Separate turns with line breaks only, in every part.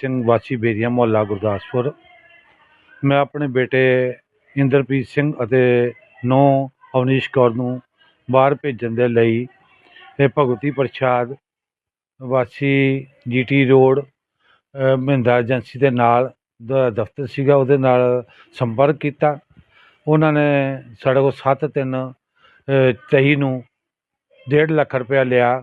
ਸਿੰਘ ਵਾਸੀ ਬੇਰੀਆ ਮੁਹੱਲਾ ਗੁਰਦਾਸਪੁਰ। ਮੈਂ ਆਪਣੇ ਬੇਟੇ ਇੰਦਰਪ੍ਰੀਤ ਸਿੰਘ ਅਤੇ ਨੌ ਅਵਨੀਸ਼ ਕੌਰ ਨੂੰ ਬਾਹਰ ਭੇਜਣ ਦੇ ਲਈ ਇਹ ਭਗਵਤੀ ਪ੍ਰਸ਼ਾਦ ਵਾਸੀ ਜੀਟੀ ਰੋਡ ਮਹਿੰਦਾ ਏਜੰਸੀ ਦੇ ਨਾਲ ਦਾ ਦਫ਼ਤਰ ਸੀਗਾ ਉਹਦੇ ਨਾਲ ਸੰਪਰਕ ਕੀਤਾ। ਉਹਨਾਂ ਨੇ ਸਾਡੇ ਕੋਲ ਸੱਤ ਤਿੰਨ ਅ, ਤੇਈ ਨੂੰ 1.5 ਲੱਖ ਰੁਪਇਆ ਲਿਆ।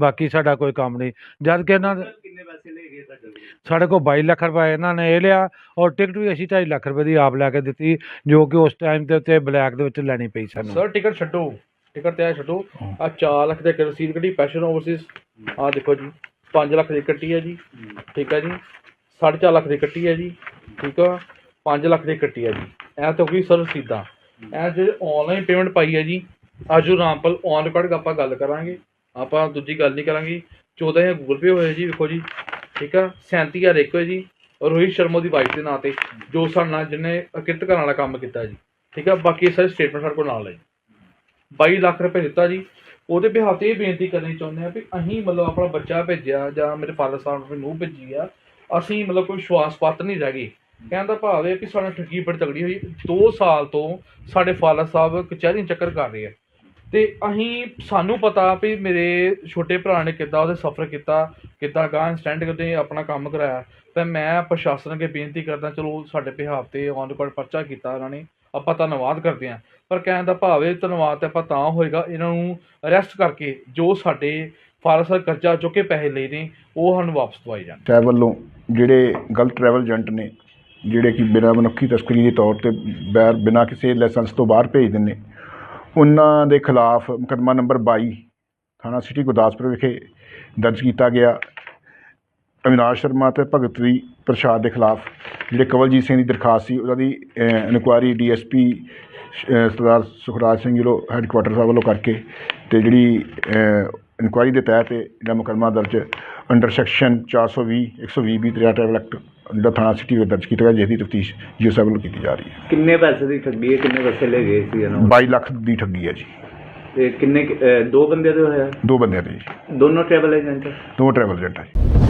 ਬਾਕੀ ਸਾਡਾ ਕੋਈ ਕੰਮ ਨਹੀਂ। ਜਦ ਕਿ ਇਹਨਾਂ ਦੇ-
ਕਿੰਨੇ ਪੈਸੇ ਲੈ ਗਏ ਤੁਹਾਡੇ ਕੋਲ?
ਸਾਡੇ ਕੋਲ 22 ਲੱਖ ਰੁਪਏ ਇਹਨਾਂ ਨੇ ਇਹ ਲਿਆ ਔਰ ਟਿਕਟ ਵੀ ਅਸੀਂ 2.5 ਲੱਖ ਰੁਪਏ ਦੀ ਆਪ ਲੈ ਕੇ ਦਿੱਤੀ ਜੋ ਕਿ ਉਸ ਟਾਈਮ ਦੇ ਉੱਤੇ ਬਲੈਕ ਦੇ ਵਿੱਚ ਲੈਣੀ ਪਈ ਸਾਨੂੰ।
ਸਰ ਟਿਕਟ ਛੱਡੋ। ਟਿਕਟ ਤੇ ਆ ਛੱਡੋ। ਆ 4 ਲੱਖ ਦੇ ਰਸੀਦ ਕੱਢੀ ਫੈਸ਼ਨ ਓਵਰਸੀਜ਼ ਆ ਦੇਖੋ ਜੀ 5 ਲੱਖ ਦੀ ਕੱਟੀ ਹੈ ਜੀ। ਠੀਕ ਹੈ ਜੀ। 4.5 ਲੱਖ ਦੀ ਕੱਟੀ ਹੈ ਜੀ। ਠੀਕ ਆ। 5 ਲੱਖ ਦੀ ਕੱਟੀ ਹੈ ਜੀ। ਇਹ ਤਾਂ ਕੋਈ ਸਰ ਰਸੀਦਾਂ। ਇਹ ਜਿਹੜੇ ਆਨਲਾਈਨ ਪੇਮੈਂਟ ਪਾਈ ਹੈ ਜੀ ਆਜੂ ਰਾਮਪਲ ਔਨ ਰਿਕਾਰਡ ਆਪਾਂ ਗੱਲ ਕਰਾਂਗੇ। ਆਪਾਂ ਦੂਜੀ ਗੱਲ ਨਹੀਂ ਕਰਾਂਗੇ। 14000 ਗੂਗਲ ਪੇ ਹੋਇਆ ਜੀ, ਵੇਖੋ ਜੀ। ਠੀਕ ਆ? 37000 ਇੱਕ ਹੋਇਆ ਜੀ। ਰੋਹਿਤ ਸ਼ਰਮਾ ਦੀ ਵਾਈਫ ਦੇ ਨਾਂ ਤੇ, ਜੋ ਸਾਡੇ ਨਾਲ ਜਿਹਨੇ ਕਿਰਤ ਕਰਨ ਵਾਲਾ ਕੰਮ ਕੀਤਾ ਜੀ। ਠੀਕ ਆ? ਬਾਕੀ ਸਾਰੇ ਸਟੇਟਮੈਂਟ ਸਾਡੇ ਕੋਲ ਨਾਲ ਹੈ 22 ਲੱਖ ਰੁਪਏ ਦਿੱਤਾ ਜੀ। ਉਹਦੇ ਬਿਹਾਫ ਤੇ ਇਹ ਬੇਨਤੀ ਕਰਨੀ ਚਾਹੁੰਦੇ ਆ ਵੀ ਅਸੀਂ ਮਤਲਬ ਆਪਣਾ ਬੱਚਾ ਭੇਜਿਆ ਜਾਂ ਮੇਰੇ ਫਾਦਰ ਸਾਹਿਬ ਨੇ ਨੂੰ ਭੇਜੀ ਆ, ਅਸੀਂ ਮਤਲਬ ਕੋਈ ਵਿਸ਼ਵਾਸ ਪਾਤਰ ਨਹੀਂ ਰਹਿ ਗਏ। ਕਹਿਣ ਦਾ ਭਾਵ ਇਹ ਵੀ ਸਾਡਾ ਠੱਗੀ ਬੜੀ ਤਗੜੀ ਹੋਈ। 2 ਸਾਲ ਤੋਂ ਸਾਡੇ ਫਾਦਰ ਸਾਹਿਬ ਕਚਹਿਰੀ ਚੱਕਰ ਕਰ ਰਹੇ ਆ। ਤੇ ਅਸੀਂ ਸਾਨੂੰ ਪਤਾ ਵੀ ਮੇਰੇ ਛੋਟੇ ਭਰਾ ਨੇ ਕਿੱਦਾਂ ਉਹਦੇ ਸਫਰ ਕੀਤਾ, ਕਿੱਦਾਂ ਗਾਂ ਇੰਸਟੈਂਟ ਕਰਦੇ, ਆਪਣਾ ਕੰਮ ਕਰਾਇਆ। ਤੇ ਮੈਂ ਪ੍ਰਸ਼ਾਸਨ ਅੱਗੇ ਬੇਨਤੀ ਕਰਦਾ, ਚਲੋ ਸਾਡੇ ਬਿਹਾਫ ਤੇ ਔਨ ਰਿਕਾਰਡ ਪਰਚਾ ਕੀਤਾ ਉਹਨਾਂ ਨੇ, ਆਪਾਂ ਧੰਨਵਾਦ ਕਰਦੇ ਹਾਂ। ਪਰ ਕਹਿਣ ਦਾ ਭਾਵ ਇਹ ਧੰਨਵਾਦ ਤੇ ਆਪਾਂ ਤਾਂ ਹੋਏਗਾ, ਇਹਨਾਂ ਨੂੰ ਅਰੈਸਟ ਕਰਕੇ ਜੋ ਸਾਡੇ ਫਾਰਸ ਕਰਜ਼ਾ ਚੁੱਕ ਕੇ ਪੈਸੇ ਲਏ ਨੇ, ਉਹ ਸਾਨੂੰ ਵਾਪਸ ਦਵਾਏ ਜਾਣ।
ਸਾਹਿਬ ਵੱਲੋਂ ਜਿਹੜੇ ਗਲਤ ਟਰੈਵਲ ਏਜੰਟ ਨੇ, ਜਿਹੜੇ ਕਿ ਬਿਨਾਂ ਮਨੁੱਖੀ ਤਸਕਰੀ ਦੇ ਤੌਰ ਤੇ ਬੈਰ, ਬਿਨਾਂ ਕਿਸੇ ਲਾਇਸੈਂਸ ਤੋਂ ਬਾਹਰ ਭੇਜ ਨੇ ਉਹਨਾਂ ਦੇ ਖਿਲਾਫ ਮੁਕੱਦਮਾ ਨੰਬਰ 22 ਥਾਣਾ ਸਿਟੀ ਗੁਰਦਾਸਪੁਰ ਵਿਖੇ ਦਰਜ ਕੀਤਾ ਗਿਆ। ਅਵਿਨਾਸ਼ ਸ਼ਰਮਾ ਅਤੇ ਭਗਤ ਭਗਤਰੀ ਪ੍ਰਸ਼ਾਦ ਦੇ ਖਿਲਾਫ, ਜਿਹੜੇ ਕਵਲਜੀਤ ਸਿੰਘ ਦੀ ਦਰਖਾਸਤ ਸੀ ਉਹਨਾਂ ਦੀ ਇਨਕੁਆਰੀ ਡੀਐਸਪੀ ਸਰਦਾਰ ਸੁਖਰਾਜ ਸਿੰਘ ਜੀ ਵੱਲੋਂ ਹੈੱਡਕੁਆਟਰ ਸਾਹਿਬ ਵੱਲੋਂ ਕਰਕੇ ਤੇ ਜਿਹੜੀ ਇਨਕੁਆਇਰੀ ਦੇ ਤਹਿਤ ਜਿਹੜਾ ਮੁਕੱਦਮਾ ਦਰਜ ਅੰਡਰ ਸੈਕਸ਼ਨ 420 120 ਬੀ ਤੇਰਾ ਟਰੈਵਲ ਐਕਟ ਜਿਹੜਾ ਥਾਣਾ ਸਿਟੀ ਵਿੱਚ ਦਰਜ ਕੀਤਾ ਗਿਆ ਜਿਸ ਦੀ ਤਫਤੀਸ਼ ਜੀ ਸਾਹਿਬ ਵੱਲੋਂ ਕੀਤੀ ਜਾ ਰਹੀ ਹੈ।
ਕਿੰਨੇ ਪੈਸੇ ਦੀ ਠੱਗੀ ਹੈ? ਕਿੰਨੇ ਪੈਸੇ ਲੈ ਗਏ ਸੀ ਇਹਨਾਂ
22 ਲੱਖ ਦੀ ਠੱਗੀ ਹੈ ਜੀ।
ਤੇ ਕਿੰਨੇ ਕੁ- ਅਹ ਦੋ ਬੰਦੇ ਦੇ ਹੋਇਆ?
ਦੋ ਬੰਦਿਆਂ ਦੇ ਜੀ।
ਦੋਨੋਂ ਟਰੈਵਲ ਏਜੰਟ
ਦੋ ਟਰੈਵਲ ਏਜੰਟ ਹੈ ਜੀ।